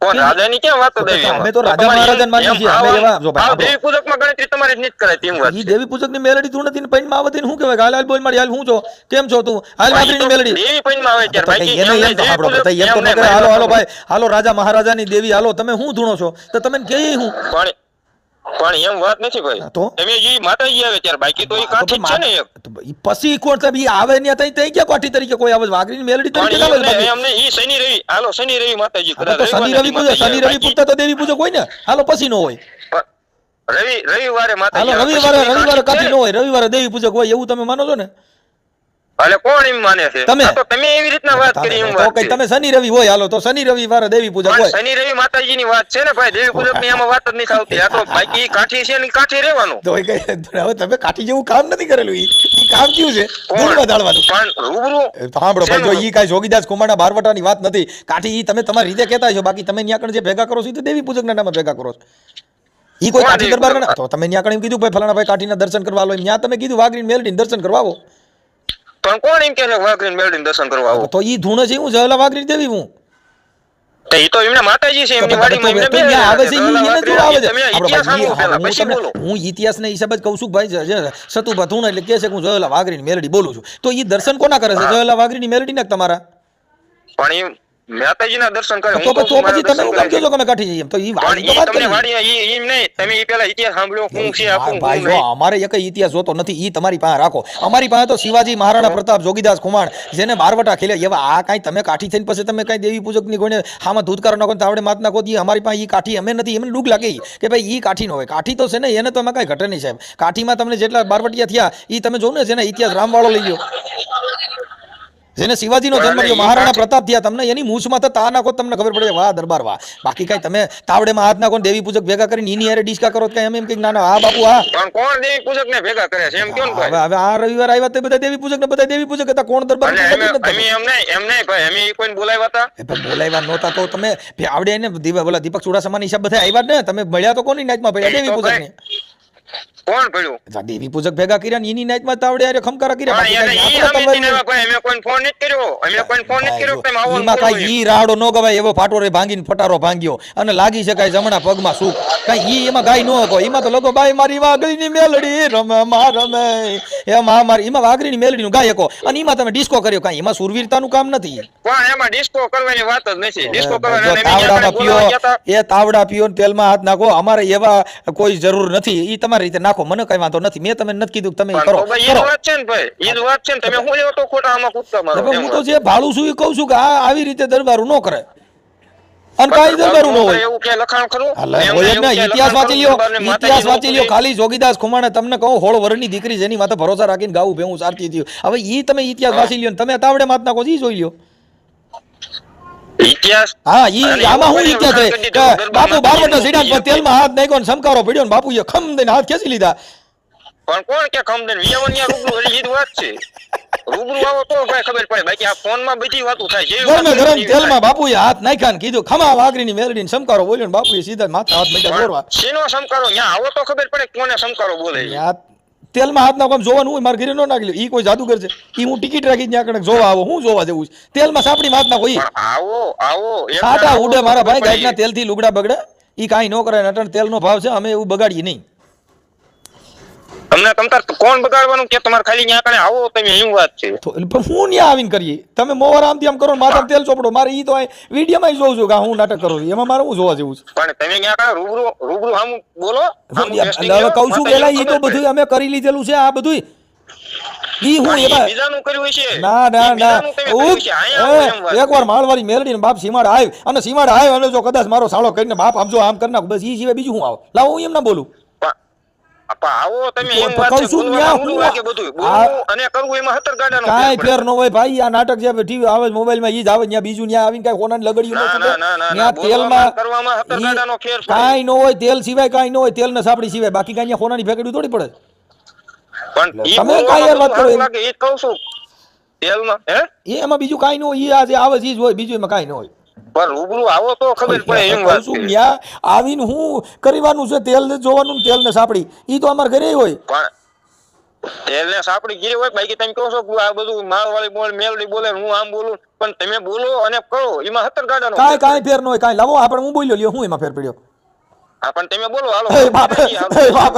રાજાની ક્યાં વાત દેવી? અમે તો રાજા મહારાજાને માનીએ છીએ. અમે એવા- જો ભાઈ, દેવી પૂજકમાં ગણતરી તમારી જ નહીં તેમ વાત ઈ દેવી પૂજકની મેલડી તું નથી ને પૈનમાં આવતી ને શું કહેવાય? હાલ હાલ બોલ મારી હાલ હું છો? કેમ છો તું? હાલ વાઘરી ની મેલડી. દેવી પૈણમાં આવે ત્યારે બાકી એને એમ એમ તો નહીં, સાંભળો એમ તો ન કરે હાલો હાલો ભાઈ હાલો રાજા મહારાજાની દેવી હાલો તમે શું ધૂણો છો? તો તમે કે હું? પણ પણ એમ વાત નથી ભાઈ. તો? તમે જે માતાજી આવે ત્યારે બાકી તો એ કાઠી છે ને એક. પછી કોણ સાહેબ ઈ આવે ને તઈ તઈ કે કાઠી તરીકે કોઈ આવે? વાઘરી ની મેલડી તરીકે પણ ના બાકી. ઈ શનિ રવિ હાલો શનિ રવિ માતાજી હા, તો શનિ રવિ પૂજા શનિ રવિ પૂજા તો દેવી પૂજક હોય ને? હાલો પછી નો હોય. રવિ રવિવારે માતાજી હાલો રવિવારે રવિવારે કાઠી નો હોય. રવિવારે દેવી પૂજક હોય એવું તમે માનો છો ને. એટલે કોણ એમ માને છે? તમે. તો તમે એવી રીતના વાત કરી એમ તો વાત કઈ તમે શનિ રવિ હોય હાલો તો શનિ રવિવારે દેવી પૂજા હોય. શનિ રવિ માતાજીની વાત છે ને ભાઈ દેવી પૂજકની આમાં વાત જ નહીં આવતી. આ તો બાકી કાઠી છે ને કાઠી રહેવાનું. તો કઈ હવે તમે કાઠી જેવું કામ નથી કરેલું. ઈ કામ કયું છે? ધૂળમાં દાળવાનું પણ રૂબરૂ સાંભળો ભાઈ જો ઈ કાંઈ જોગીદાસ કુમારના બારવટાની વાત નથી. કાઠી ઈ તમે તમારી રીતે કહેતા છો બાકી તમે ન્યા કણ જે ભેગા કરો છો તો દેવી પૂજકના નામે ભેગા કરો છો. ઈ કોઈ કાઠી દરબાર? તો તમે ન્યા કણ એમ કીધું ભાઈ ફલાણા ભાઈ કાઠીના દર્શન કરવા આવો. એમ ન્યા તમે કીધું વાઘરીને મેલડી દર્શન કરવા આવો. પણ કોણ એમ કે વાઘરી મેળવીને દર્શન કરવા આવો? તો ઈ ધૂણ છે હું જવલા વાઘરી દેવી હું? તો ઈ તો એમને માતાજી છે એમની વાડીમાં એમને તો આવે છે ઈ એને જો આવે છે. તમે ઇતિહાસ ભાઈ, સાંભળો પહેલા, હું પછી બોલો. હું ઇતિહાસના હિસાબે જ કહું છું ભાઈ જે- જે સતુભા ધૂણ એટલે કે છે કે હું જવલા વાઘરીની મેલડી બોલું છું. તો ઈ દર્શન કોના કરે છે જવલા વાઘરીની મેલડી ને તમારા? પણ માતાજીના દર્શન કરે તો પછી તમે હું કરે કેમ કહો છો કે અમે કાઠી જઈએ તો ઈ પણ તો વાત તમને વાડી ઈ ઈ નહીં તમે ઈ પેલા ઇતિહાસ સાંભળ્યો હું છે આપું ભાઈ જો અમારે એક ઇતિહાસ જોતો નથી ઈ તમારી પાસે રાખો. અમારી પાસે તો શિવાજી મહારાણા પ્રતાપ જોગીદાસ કુમાર જેને બારવટા ખેલ્યા એવા આ કાંઈ તમે કાઠી થઈને પછી તમે કાંઈ દેવી પૂજકની કોઈને હામાં ધૂતકાર નાખો તાવડે માત નાખો ઈ અમારી પાસે ઈ કાઠી અમે નથી એમને ડૂગ લાગે કે ભાઈ ઈ કાઠી નો હોય. કાઠી તો છે ને એને તો અમે કાંઈ ઘટે નહીં સાહેબ. કાઠીમાં તમને જેટલા બારવટિયા થયા ઈ તમે જો ને જેને ઇતિહાસ રામવાળો લઈ ગયો. જેને શિવાજીનો જન્મ થયો મહારાણા પ્રતાપ થયા તમને એની મૂછમાં તો તા નાખો તમને ખબર પડે વાહ દરબાર વાહ. બાકી કઈ તમે તાવડેમાં હાથ નાખો દેવી પૂજક ભેગા કરીને એની હારે ડિસ્કા કરો કઈ એમ એમ કઈ ના ના આ બાપુ આ. પણ કોણ દેવી પૂજક ને ભેગા કરે છે? એમ કેમ હવે ભાઈ હવે આ રવિવાર આવ્યા તે બધા દેવી પૂજક ને બધા દેવી પૂજક હતા કોણ દરબાર અમે એમ નહીં એમ નહીં ભાઈ અમે કોઈને બોલાવ્યા હતા? બોલાવ્યા નહોતા તો તમે આવડે ને દીવા બોલા દીપક ચુડાસમાની હિસાબ બધા આવ્યા ને તમે મળ્યા તો કોની નાચમાં પડ્યા દેવી પૂજક ભાઈ, કોણ પડ્યું ને દેવી પૂજક ભેગા કર્યા ને એની નાઈટમાં તાવડે આરે ખમકારા કર્યા. કાંઈ અમે કોઈ ફોન નથી કર્યો. અમે કોઈ ફોન નથી કર્યો તમે આવો ને એમાં બોલો ઈ રાડો નો ગવાય એવો ફાટોરે ભાંગીને ફટારો ભાંગ્યો. અને લાગી શકાય જમણા પગમાં સુખ. કાંઈ ઈ એમાં ગાય નો હતો. એમાં તો લોકો બાઈ મારી વાઘરીની મેલડી રમે માં રમે. એ માં મારી એમાં મેલડી નું ગાય શકો અને એમાં તમે ડિસ્કો કર્યો કાંઈ? એમાં સુરવીરતાનું કામ નથી. પણ એમાં ડિસ્કો કરવાની વાત જ નથી. ડિસ્કો કરવાની તાવડામાં પીઓ હતા. એ તાવડા પીઓ ને તેલમાં હાથ નાખો. અમારે એવા કોઈ જરૂર નથી. ઈ તમારી રીતે નાખો મને કઈ વાંધો નથી. મેં તમને નથી કીધું તમે કરો વાત છે ને ભાઈ ઈ વાત છે ને તમે હું તો ખોટા આમાં કૂદકા મારો હું તો જે ભાડું છું એ કહું છું કે આ આવી રીતે દરબારું ન કરે. ખાલી જોગીદાસ ખુમાણે તમને કહું હોળ વરની દીકરી જેની માથે ભરોસા રાખીને ગાવું ભેવું સારતી થયું. હવે ઈ તમે ઇતિહાસ વાંચી લ્યો તમે તાવડે માત નાખો ઈ જોઈ લ્યો. ઇતિહાસ હા ઈ આમાં હું ઇતિહાસ કરી છે દીધું, કે દરબાર બાપુ બારવટા સીડા પર તેલમાં હાથ નાખ્યો ને સમકારો પડ્યો ને બાપુએ ખમ દઈને હાથ ખેંચી લીધા. પણ કોણ કે ખમદન વિયાવનિયા રૂબરૂ હજી ઈ વાત છે. રૂબરૂ આવો તો ભાઈ ખબર પડે. બાકી આ ફોનમાં બધી વાતો થાય ગરમે ગરમ તેલમાં બાપુએ હાથ નાખ્યા ને કીધું ખમા વાઘરીની મેલડી સમકારો બોલ્યો ને બાપુએ સીધા માથા હાથ. મેટા શેનો સમકારો? ન્યા આવો તો ખબર પડે કોને સમકારો બોલે છે. તેલમાં હાથ નાખો જોવાનું હોય મારે ઘરે ન નાખી લ્યો એ કોઈ જાદુગર છે. ઈ હું ટિકિટ રાખી ત્યાં કણે જોવા આવો હું જોવા જેવું છે. તેલમાં સાપડી હાથ નાખો ઈ આવો આવો સાટા ઉડે મારા ભાઈ ગાયના તેલથી લુગડા બગડે. એ કાંઈ ન કરે નટણ તેલનો ભાવ છે અમે એવું બગાડીએ નહીં. તમને તમતાર કોણ બગાડવાનું કે તમારે ખાલી ન્યા કણે આવો તમે એવું વાત છે. તો પણ હું ન્યા આવીને કરીએ. તમે મોવાર આમથી આમ કરો માથા તેલ ચોપડો મારે ઈ તો વિડીયોમાં જોઉં છું કે હું નાટક કરું એમાં મારે હું જોવા જેવું છે? પણ તમે ન્યા કણે રૂબરૂ રૂબરૂ હામું બોલો. હવે કહું છું પેલા ઈ તો બધું અમે કરી લીધેલું છે આ બધું ઈ હું એમાં બીજાનું કર્યું છે ના ના ના. બીજાનું તમે કર્યું છે. અહીંયા આવો એમ વાત. એક વાર માળવાળી મેલડી ને બાપ સીમાડ આવ અને સીમાડ આવ અને જો કદાચ મારો સાળો કરીને બાપ આમ જો આમ કરી નાખ બસ ઈ સિવાય બીજું હું આવ? લાવ હું એમ ના બોલું. કાંઈ ન કાંઈ ના, ના, ના, ના. કાંઈ ન કાંઈ ન ને બાકી કઈ ત્યાં હોનાની ફેકડી થોડી પડે. તમે યાર વાત કરો એમાં. બીજું કઈ ન હોય આવે જ હોય બીજું એમાં કઈ ન હોય. પણ રૂબરૂ આવો તો ખબર પડે એમ કહું વાત છું, ન્યા? આવીને હું કરવાનું છે તેલ ને જોવાનું તેલ ને સાપડી. ઈ તો અમારે ઘરે હોય. પણ ને સાપડી ગયે હોય બાકી તમે કહો છો કે આ બધું મારવાળી બોલ મેલડી બોલે હું આમ બોલું પણ તમે બોલો અને કરો એમાં હતર ગાડાનો કાંઈ કાંઈ ફેર ન હોય કાંઈ. લાવો આપણે હું બોલ્યો લ્યો હું એમાં ફેર પડ્યો. પણ તમે બોલો હાલો. એ બાપ એ બાપ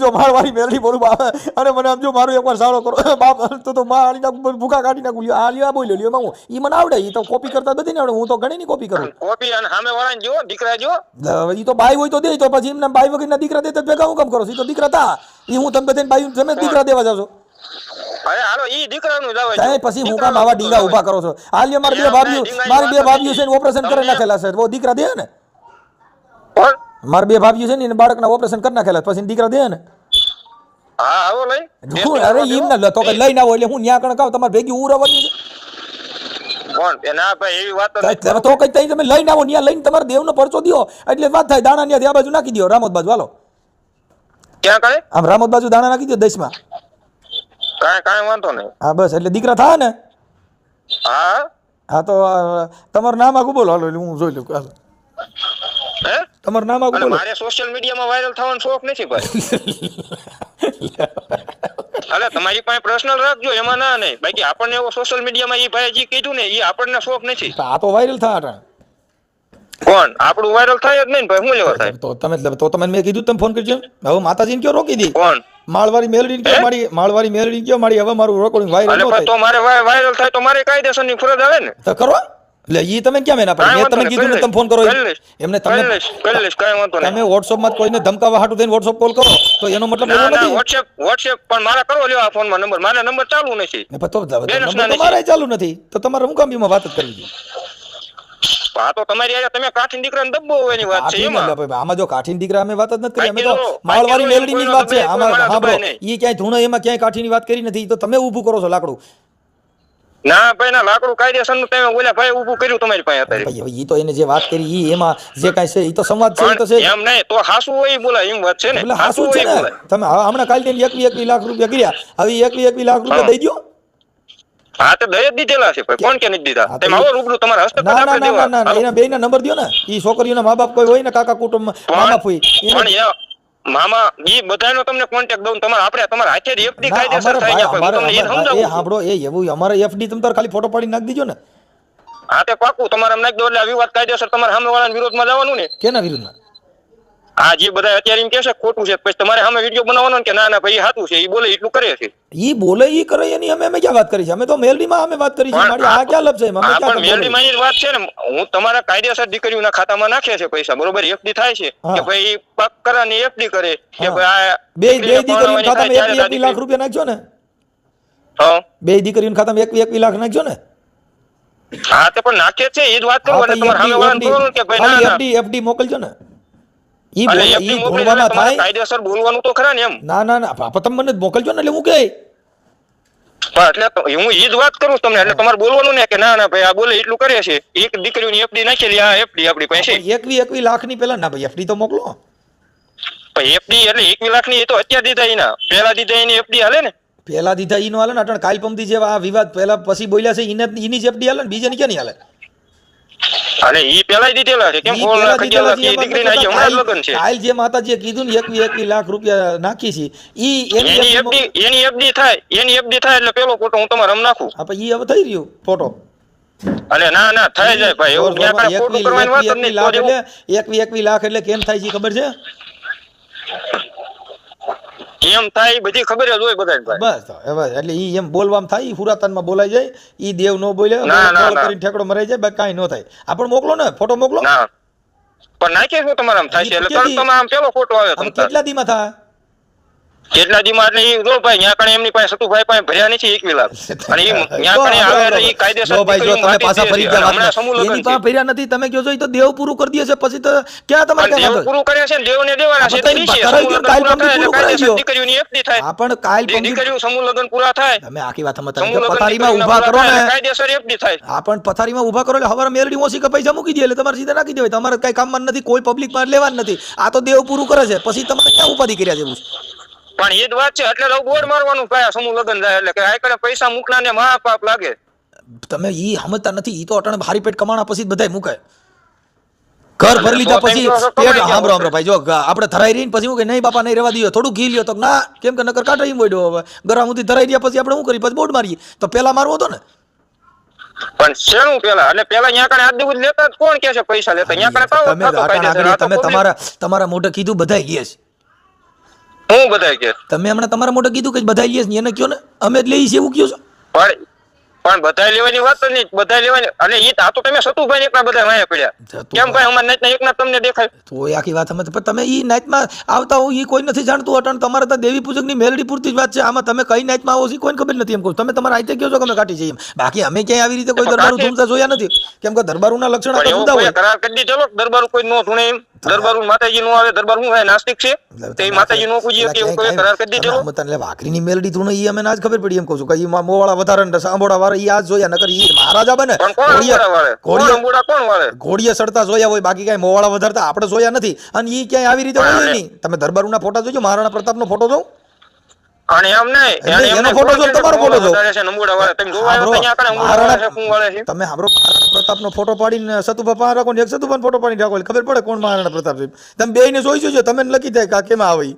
જો મારવાળી મેલડી બોલું બાપ અને મને આમ જો મારું એકવાર સારો કરો. બાપ તો તો માં આલી નાખું ભૂખા કાઢી નાખું. લ્યો આ લ્યો આ બોલ્યો લ્યો માં ઈ મને આવડે ઈ તો કોપી કરતા બધી ને આવડે હું તો ઘણી ની કોપી કરું. કોપી અને સામે વાળાને જો દીકરા જો ઈ તો બાઈ હોય તો દે તો પછી એમને બાઈ વગરના દીકરા દે તો ભેગા હું કામ કરો ઈ તો દીકરા તા. ઈ હું તમે બધાને બાઈ તમે દીકરા દેવા જાવ છો. અરે હાલો ઈ દીકરાનું જ આવે પછી હું કામ આવા ડીંગા ઊભા કરો છો? લ્યો મારી બે ભાભીઓ મારી બે ભાભીઓ છે ઓપરેશન કરી નાખેલા છે. વો દીકરા દે ને? મારી બે ભાભીઓ છે ને એને બાળકના ઓપરેશન કરી નાખેલા પછી દીકરા દે ને. હા આવો લઈ. હું અરે એમ ના તો કઈ લઈને આવો એટલે હું ન્યા કણ કહું તમારે ભેગી હું છે. કોણ? ના ભાઈ એવી વાત તો તો- તો કઈ તઈ તમે લઈને આવો ન્યા લઈને તમારે દેવનો પરચો દ્યો. એટલે વાત થાય દાણા ન્યા આ બાજુ નાખી દો રામોદ બાજુ. હાલો. ક્યાં આમ રામોદ બાજુ દાણા નાખી દો દેશમાં. કાંઈ કાંઈ વાંધો નહીં. હા બસ એટલે દીકરા થાય ને? હા. હા તો તમારું નામ આખું બોલો હાલો હું જોઈ લઉં હાલો. હે? તમારું નામ બોલો. મારે સોશિયલ મીડિયામાં વાયરલ થવાનો શોખ નથી ભાઈ. અરે તમારી પાસે પર્સનલ રાખજો એમાં ના નહીં. બાકી આપણને એવો સોશિયલ મીડિયામાં એ ભાઈ જે કીધું ને એ આપણને શોખ નથી. આ તો વાયરલ થાય. કોણ? આપણું વાયરલ થાય જ નહીં ભાઈ શું લેવા થાય? તો તમે તો તમે મેં કીધું તમે ફોન કરજો. હવે માતાજીને કયો રોકી દી? કોણ? માળવારી મેલડી કયો મારી માળવાળી મેલડી કયો મારી? હવે મારું રેકોર્ડિંગ વાયરલ તો મારે વાયરલ થાય તો મારે કાયદેસરની ફરજ આવે ને. તો કરો. એટલે ઈ તમે કેમ એના પર મેં તમને કીધું ને તમે ફોન કરો એમને કરી તમે WhatsApp માં કોઈને ધમકાવા હાટું થઈને WhatsApp કોલ કરો તો એનો મતલબ એવો નથી. વોટ્સએપ WhatsApp પણ મારા કરો લ્યો આ ફોનમાં નંબર. મારા નંબર ચાલુ નથી. ને તો નંબર ના ચાલુ નથી. તો તમારે હું કામ વાત જ કરવી આ તો તમારી તમે કાઠીન દીકરાને દબ્બો એની વાત છે એમાં આમાં જો કાઠીન દીકરા અમે વાત જ નથી કરી અમે તો મેલડીની વાત છે આમાં કોઈનો સાંભળો ઈ ક્યાંય ધૂણો એમાં ક્યાંય કાઠીની વાત કરી નથી તો તમે ઊભું કરો છો લાકડું. ના ભાઈ ના લાકડું કાયદેસરનું તમે ઓલા ભાઈ ઊભું કર્યું તમારી પાસે અત્યારે. ઈ તો એને જે વાત કરી ઈ એમાં જે કાંઈ છે ઈ તો સંવાદ છે ઈ તો છે એમ નહીં તો હાસુ હોય ઈ એમ વાત છે ને. એટલે હાસુ છે ને. તમે હમણાં કાલ તેને એકવી એકવી લાખ રૂપિયા કર્યા. ઈ એકવી એકવી લાખ રૂપિયા દઈ દ્યો. હા તો દઈ જ દીધેલા છે ભાઈ કોણ કે નથી દીધા? તેમ આવો રૂબરૂ તમારા હસ્તક ના ના ના ના દેવા. ના હાલો. એના બેયના નંબર દ્યો ને. ઈ છોકરીઓના મા બાપ કોઈ હોય ને કાકા કુટુંબ મામા ફોઈ પણ મામા ઈ બધાનો તમને કોન્ટેક્ટ દઉં તમારે આપણે તમારે હાથે એફડી કાયદેસર થઈ પણ હું તમને એ સમજાવું એ સાંભળો એ એવું અમારે એફડી તમે તાર ખાલી ફોટો પાડી નાખી દીજો ને. હા તે પાકું. તમારે નાખી દો એટલે આ વિવાદ કાયદેસર તમારે સામે વાળાના વિરોધમાં જવાનું ને. કેના વિરુદ્ધમાં આ જે બધા અત્યારે એમ કે છે ખોટું છે પછી તમારે સામે વીડિયો બનાવવાનો કે ના ના ભાઈ સાચું છે એ બોલે એટલું કરે છે. એ બોલે એ કરે એની અમે અમે ક્યાં વાત કરી છે? અમે તો મેલડીમાં અમે વાત કરી છે મારી આ ક્યાં લપ છે અમે પણ તો મેલડી બોલે? માની વાત છે ને હું તમારા કાયદેસર દીકરીઓના ખાતામાં નાખે છે પૈસા બરોબર? એફડી થાય છે કે ભાઈ પાક કરાની એફડી કરે કે ભાઈ આ બે બે દીકરીઓના ખાતામાં થાય એકવી એકવી ત્યારે લાખ આ રૂપિયા નાખજો ને. હા. બે દીકરીઓના ખાતામાં એકવી એકવી લાખ નાખજો ને. હા તે પણ નાખે છે એ જ વાત કરો હા, તમારા સામે FD કે ભાઈ ના એફડી ના FD મોકલજો ને. ઈ ઈ થાય? કાયદેસર બોલવાનું તો ખરા ને એમ. ના ના ના પાપા તમે મને મોકલજો ને એટલે હું કહે એટલે હું ઈ જ વાત કરું તમને એટલે તમારે બોલવાનું ને કે ના ના ભાઈ આ બોલે એટલું કરે છે. એક દીકરીઓની એફડી નાખેલી આ એફડી આપણી પાસે. એકવી એકવી લાખની પેલા ના ભાઈ એફડી તો મોકલો. પણ એફડી એટલે એક લાખની એ તો અત્યારે દીધા એના. પહેલા દીધા એની એફડી હાલે ને. પેલા દીધા ઈનો હાલે ને અટણ કાલ પમથી જેવા આ વિવાદ પેલા પછી બોલ્યા છે ઈને ઈની જ એફડી હાલે ને બીજાની ક્યાં નહીં હાલે? અને ઈ પેલા દીધેલા છે. કેમ અગિયાર દીધેલા છે તો હજી હમણાં જ છે. કાલ જે માતાજીએ કીધું ને એકવી એકવી લાખ રૂપિયા નાખી છે ઈ એની એફડી એની એફડી થાય એની એફડી થાય એટલે પેલો ફોટો હું તમારે હમ નાખું. હા ઈ હવે થઈ રહ્યું ફોટો. અને ના ના થાય જાય ભાઈ એવું ક્યાં કાંઈ ફોટો કરવાની વાત જ નહીં એકવી એકવી લાખ એટલે કેમ થાય છે ખબર છે? એમ થાય બધી ખબર જ હોય બધા બસ હવે એટલે ઈ એમ બોલવામાં થાય ઈ પુરાતનમાં બોલાઈ જાય ઈ દેવ નો બોલે. કરીને ઠેકડો મરાઈ જાય બાકી કાંઈ ન થાય. આપણ મોકલો ને ફોટો મોકલો. ના. પણ નાખીએ શું તમારે થાય છે? એટલે તરત તમે આમ પેલો ફોટો આવે. કેટલા દીમાં થાય કેટલા દીમાં એટલે ઈ જો ભાઈ ન્યા કણે એમની પાસે સતુભાઈ પાસે ભર્યા નથી એકવી લાખ અને ન્યા કણે આવે એટલે ઈ કાયદેસર જો ભાઈ જો તમે પાછા ફરી ગયા વાત. એની પાસે ભર્યા નથી. તમે કયો છો ઈ તો દેવ પૂરું કરી દે છે. પછી તો ક્યાં તમારે કે દેવ પૂરું કરે છે ને દેવાના છે તો સમૂહ કાલ પંક્તિ પૂરું કરી દો. એટલે થાય પણ કાલ પંક્તિ દીકરીઓ સમૂહ લગન પૂરા થાય. તમે આખી વાત સમજતા કે પથારીમાં ઊભા કરો ને કાયદેસર FD થાય. આ પણ પથારીમાં ઊભા કરો એટલે હવારે મેલડી ઓછી કે પૈસા મૂકી દે એટલે તમારે સીધા નાખી દેવાય. તમારે કઈ કામમાં નથી કોઈ પબ્લિકમાં લેવાનું નથી. આ તો દેવ પૂરું કરે છે. પછી તમારે ક્યાં ઉપાધિ કર્યા છે? પણ એ જ વાત છે એટલે બોર્ડ મારવાનું કયા સમૂહ લગ્ન થાય એટલે કે આ પૈસા પૈસા મૂકનારને મહાપાપ લાગે. તમે ઈ સમજતા નથી ઈ તો અટાણે હારી પેટ કમાણા પછી બધાય મૂકે ઘર ભરી લીધા પછી પેટ હાંભરો. સાંભળો ભાઈ જો આપણે ધરાઈ રહીને પછી હું કે નહીં બાપા નહીં રહેવા દઈએ થોડું ઘી લ્યો. તો ના કેમ કે નકર ઈ મોડ્યો હવે. ગરમ સુધી ધરાઈ રહ્યા પછી આપણે શું કરી પછી બોર્ડ મારીએ. તો પેલા મારવો હતો ને? પણ શેનું પેલા? અને પેલા અહીંયા કણે આજ લેતા કોણ કે છે પૈસા લેતા? અહીંયા કણે તમે તમારા તમારા મોઢે કીધું બધાય ગયા છે. હું બધાય કે તમે હમણાં તમારા મોઢે કીધું કે બધાય લઈએ છે એને કયો ને? અમે જ લઈએ છીએ એવું કયો છો? પણ પણ બધા લેવાની વાત નહીં. બધા લેવાની અને એ આ તો તમે સતુભાઈ એકના બધા વાયા પડ્યા. કેમ ભાઈ અમારા નાચના એકના તમને દેખાય? તો એ આખી વાત અમે પણ તમે ઈ નાતમાં આવતા હો એ કોઈ નથી જાણતું અટણ. તમારે તો દેવી પૂજકની મેલડી પૂરતી જ વાત છે. આમાં તમે કઈ નાતમાં આવો છો કોઈને ખબર નથી એમ કહું તમે તમારા આઈતે કહો છો કે અમે કાઢી જઈએ બાકી અમે ક્યાંય આવી રીતે કોઈ દરબારું ધૂમતા જોયા નથી. કેમ કે દરબારુના લક્ષણ તો જુદા હોય. કરાર કરી દી ચલો દરબાર કોઈ નો ધૂણે એમ? દરબાર માતાજી નું આવે દરબાર હું હે નાસ્તિક છે? તે માતાજી નું પૂજીએ કે એવું કહે કરાર કરી દી ચલો તમે વાકરી ની મેલડી ધૂણે ઈ અમે ના જ ખબર પડી એમ કહું છું કે ઈ મો- મોવાળા વધારે ને સાંભોડા વાળા ઈ આજ જોયા નકર ઈ મહારાજા બને. ઘોડિયા વાળે? કોણ કોણ વાળે? ઘોડિયા સડતા જોયા હોય બાકી કઈ મોવાળા વધારતા આપણે જોયા નથી. અને ઈ ક્યાંય આવી રીતે હોય નહીં. તમે દરબારુના ફોટા જોજો મહારાણા પ્રતાપ નો ફોટો જોઉં. અને એમ નહીં એનો ફોટો જો, તમારો ફોટો જો. છે ને અંબોડા તમે જોવા આવ્યા અહીંયા કણે અંબોડા છે મહારાણા- વાળે છે તમે સાંભળો મહારાણા પ્રતાપનો ફોટો પાડીને સતુભા પાસે રાખો ને એક સતુભાનો ફોટો પાડીને રાખો ખબર પડે કોણ મહારાણા પ્રતાપ છે. તમે બેયને જોઈ જોજો તમે લખી થાય કે કેમાં આવે.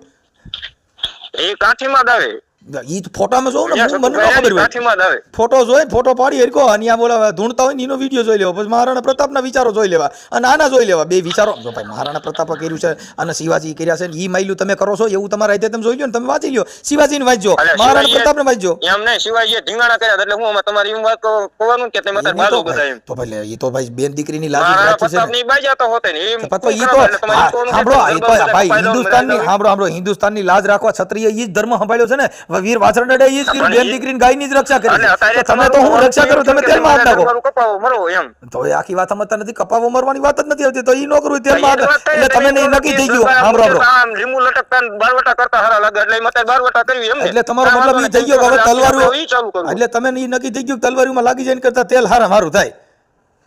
એ કાઠીમાં જ આવે. ઈ ફોટામાં જોઉં ને મને ન ખબર હોય. કાઠીમાં જ આવે. ફોટો જોઈ ફોટો પાડી હરકો અને આ બોલા ધૂણતા હોય ને એનો વીડિયો જોઈ લેવો પછી મહારાણા પ્રતાપના વિચારો જોઈ લેવા અને આના જોઈ લેવા બે વિચારો. જો ભાઈ મહારાણા પ્રતાપે કર્યું છે અને શિવાજી કર્યા છે ને ઈ માયલું તમે કરો છો એવું તમારા રીતે તમે જોઈ લો ને તમે વાંચી લો શિવાજીને વાંચજો મહારાણા પ્રતાપને વાંચજો. એમ નહીં શિવાજીએ ઢીંગાણા કર્યા એટલે હું તમારી એમ વાત કહું- કે તમે અત્યારે તો બાજુ બધા એમ? ભાઈ- તો ભાઈ એ તો ભાઈ બેન દીકરીની લાગી રાખી છે પ્રતાપની બાજા તો હોતે ને એમ તો તો ઈ તો કરવા? એટલે તમારે હા, કહવાનું કે સાંભળો આ ઈ તો દરબાર ભાઈ હિન્દુસ્તાનની સાંભળો સાંભળો હિન્દુસ્તાનની લાજ રાખવા ક્ષત્રિય ઈ જ ધર્મ સંભાળ્યો છે ને વીર વાછરડે ઈ જ કર્યું બેન દીકરીની ગાયની જ રક્ષા કરી. તમે તો હું રક્ષા કરું તમે કે તેલમાં હાથ નાખો. કપાવો, મરો એમ. તો એ આખી વાત સમજતા નથી કપાવો મરવાની વાત જ નથી આવતી તો ઈ નો કરવું એ તેલમાં હાથ- એટલે તમે ને નક્કી થઈ ગયું સાંભળો સાંભળો. આમ લીંબુ લટકતા બારવટા કરતા હારા લાગે એટલે એમાં બારવટા કરી એમ એટલે તમારો મતલબ ઈ થઈ ગયો હવે તલવારું ઈ ચાલુ કરવું. એટલે તમે ઈ નક્કી થઈ ગયું કે તલવારીમાં લાગી જઈને કરતા તેલ હારા મારું થાય.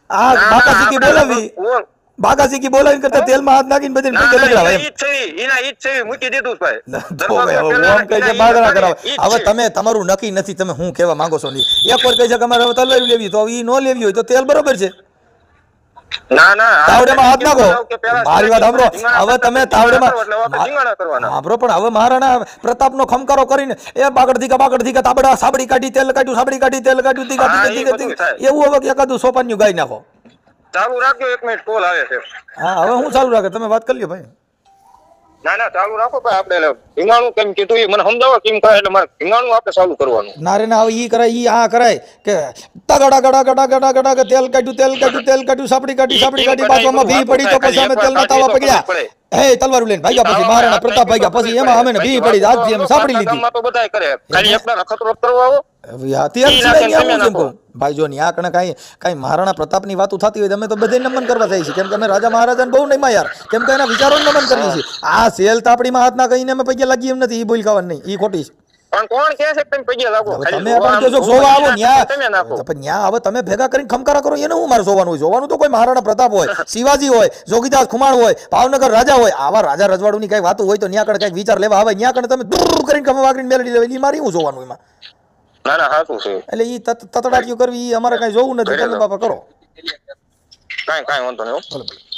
આ બાકાજીકી આપણે બોલાવી. ઓર- બાકાજીકી બોલાવીને કરતા તેલમાં હાથ નાખીને બધી ના, લગાડવા એમ. એના ઈ છે, મૂકી દીધું ભાઈ. હવે તમે તમારું નક્કી નથી તમે હું કહેવા માંગો છો ની એક વાર કહી છે કે અમારે તલવારી લેવી તો ઈ નો લેવી હોય તો તેલ બરોબર છે. ના ના તાવડેમાં હાથ નાખો. મારી વાત સાંભળો. હવે તમે તાવડેમાં. સાંભળો પણ હવે મહારાણા પ્રતાપનો ખમકારો કરીને એ બાગડ ધીકા બાગડ ધીકા તાબડા સાબડી કાઢી તેલ કાઢ્યું સાબડી કાઢી તેલ કાઢ્યું ધીકા ધીકા ધીકા. એવું હવે એકાદું સોપાન્યું ગાઈ નાખો. ચાલુ રાખજો એક મિનિટ કોલ આવે છે. હા હવે હું ચાલુ રાખે? તમે વાત કરી લો ભાઈ. ના ના ચાલુ રાખો ભાઈ આપણે ભીંગાણું કેમ કીધું એ મને સમજાવો કેમ કહે એટલે મારે ભીંગાણું આપણે ચાલુ કરવાનું. ના રે ના હવે ઈ કરાય ઈ આ કરાય કે તગડા ગડા ગડા ગડા ગડા કે તેલ કાઢ્યું તેલ કાઢ્યું તેલ કાઢ્યું સાપડી કાઢી સાપડી કાઢી બાજુમાં ભી પડી તો પછી અમે તેલના તાવા પકડ્યા. હે તલવાર લઈને ભાગ્યા પછી મહારાણા પ્રતાપ ભાગ્યા પછી એમાં અમે ભી પડી આજથી અમે સાપડી લીધી. તો બધાય કરે. ખાલી એકલા નખત્રો કરવા આવો. ની ને ભાઈ જો આ કણે કાંઈ કાંઈ મહારાણા પ્રતાપની વાતો થતી હોય તમે તો બધે નમન કરવા છે કેમ કે અમે રાજા મહારાજાને બહુ નહીં યાર. કેમ કે એના વિચારો નમન કરીએ છીએ. આ સેલ તાપડીમાં હાથ ના કહીને અમે પૈયા લાગી એમ નથી બોલ ખાવાનું નહીં. ખોટી છે. તમે ભેગા કરીને ખમકારા કરો એને હું મારે જોવાનું જોવાનું તો કોઈ મહારાણા પ્રતાપ હોય શિવાજી હોય જોગીદાસ ખુમાણ હોય ભાવનગર રાજા હોય આવા રાજા રજવાડુની કઈ વાતો હોય તો ન્યા કણે કંઈક વિચાર લેવા આવે ન્યા કણ તમે દૂર કરીને ખમા મેળવી લેવા ઈ મારે હું જોવાનું એમાં? ના ના સાચું છે. એટલે ઈ તત- તતડાટીઓ કરવી ઈ અમારે કઈ જોવું નથી. તમે બાપા કરો. કાંઈ કાંઈ વાંધો નહીં